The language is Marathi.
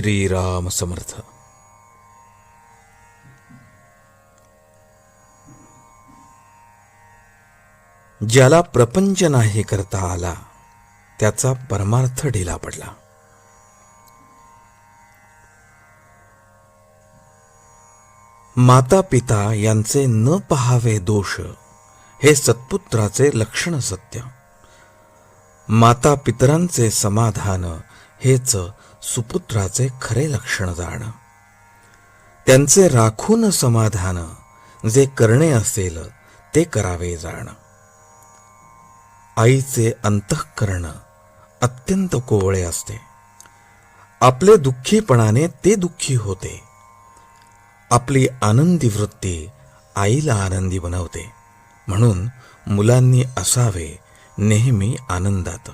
श्रीराम समर्थ. ज्याला प्रपंच नाही करता आला त्याचा परमार्थ ढिला पडला. माता पिता यांचे न पहावे दोष हे सत्पुत्राचे लक्षण सत्य. माता पितरांचे समाधान हेच सुपुत्राचे खरे लक्षण जाण. त्यांचे राखून समाधान जे करणे असेल ते करावे जाण. आईचे अंतःकरण अत्यंत कोवळे असते. आपले दुःखीपणाने ते दुःखी होते. आपली आनंदी वृत्ती आईला आनंदी बनवते. म्हणून मुलांनी असावे नेहमी आनंदात.